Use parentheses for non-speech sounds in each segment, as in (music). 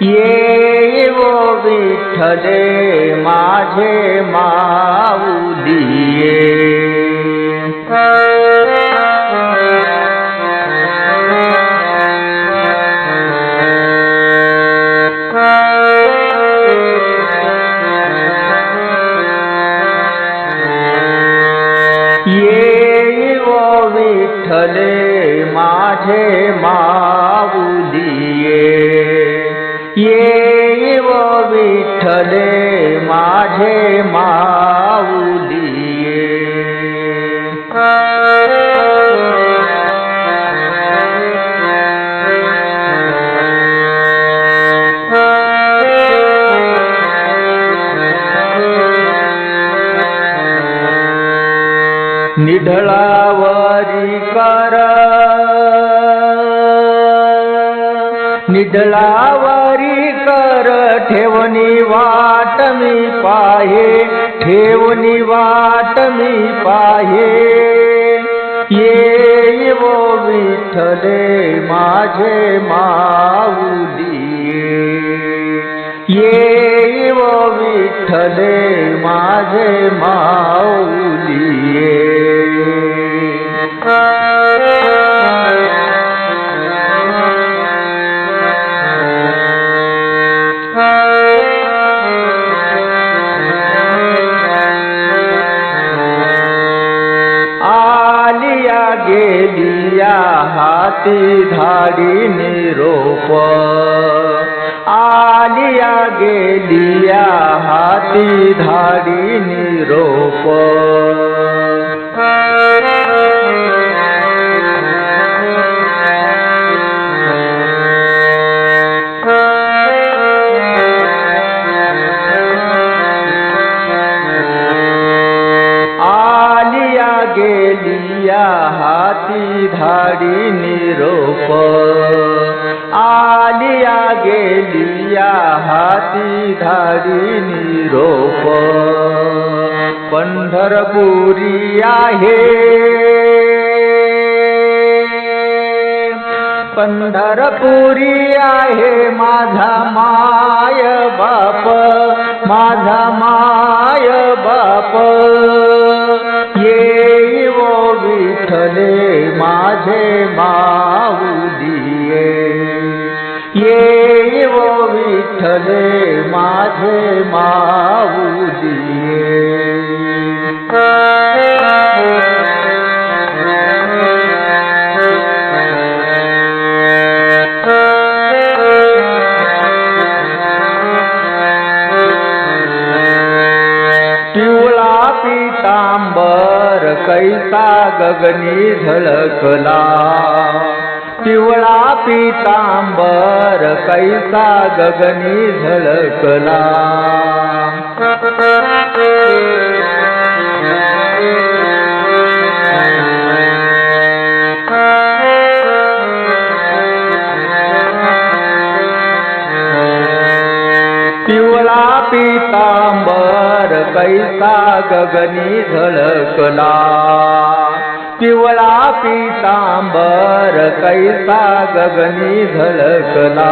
એવો વિઠ્ઠલે માঝে માઉદીએ विठ्ठले माझे माऊली निढळावरी कर। નિદલાવારી કર ઠેવની વાટમી પાહે ઠેવની વાટમી પાહે એ એવો વિઠ્ઠલે માજે માઉલી એ એવો વિઠ્ઠલે માજે માઉલીએ ছাতি ধারিণী রূপ আলিয়া গেলিয়া হাতি ধারিণী রূপ લિયા હાથી ધારીની રોપ. પંઢરપુરિયા હે. પંઢરપુરિયા હે માધા માય બાપ. માધા માય બાપ. એવો વિઠલે માધે માઉ દિયે વિઠ્ઠલે માધે માવુજીએ પીતાંબર કૈસા ગગની ઝળકલા. पिवळा पितांबर कैसा गगनी झळकला. पिवळा पितांबर कैसा गगनी झळकला. पिवळा पितांबर कैसा गगनी झळकला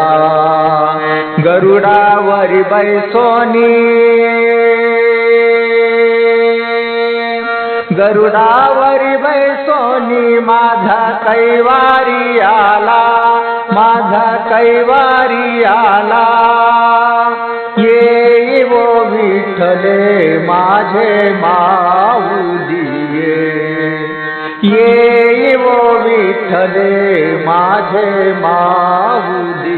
गरुडावरी बैसोनी गरुडावरी बैसोनी माझा कैवारी आला माझा कैवारी आला ये वो विठले माझे माऊ ये वो विठ्ठले माझे माऊली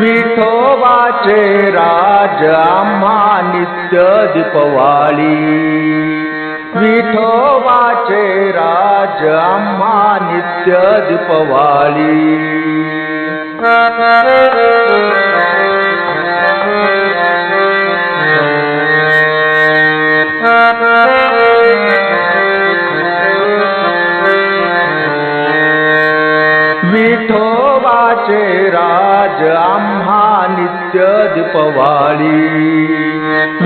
विठोबाचे राज आम्हा नित्य दीपवाळी। विठोबाचे राज आम्हा नित्य दीपवाळी (laughs) विठोबाचे राज आम्हा नित्य दीपवाळी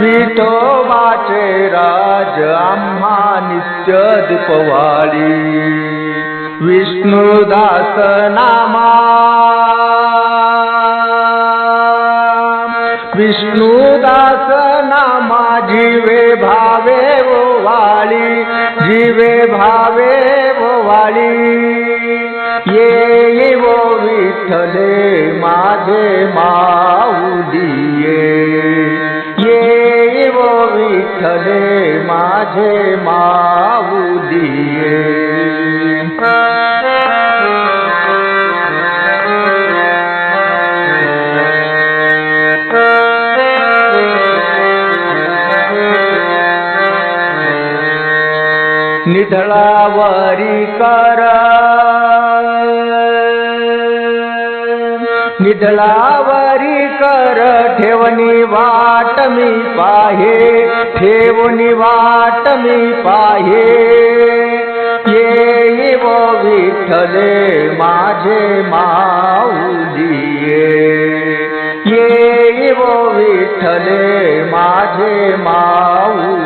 विठोबाचे राज आम्हा नित्य दीपवाळी विष्णुदास नामा विष्णुदास नामा जीवे भावे वाळी जीवे भावे वाळी. ये વિઠ્ઠલે માધે માઉદીએ એવો વિઠ્ઠલે માધે માઉદીએ નિધળાવરી કર લીધલા વરી કર, ઠેવની વાટ મી પાહે, ઠેવની વાટ મી પાહે. એ એવો વિઠ્ઠલે માજે માઉજીએ એ એવો વિઠ્ઠલે માજે માઉ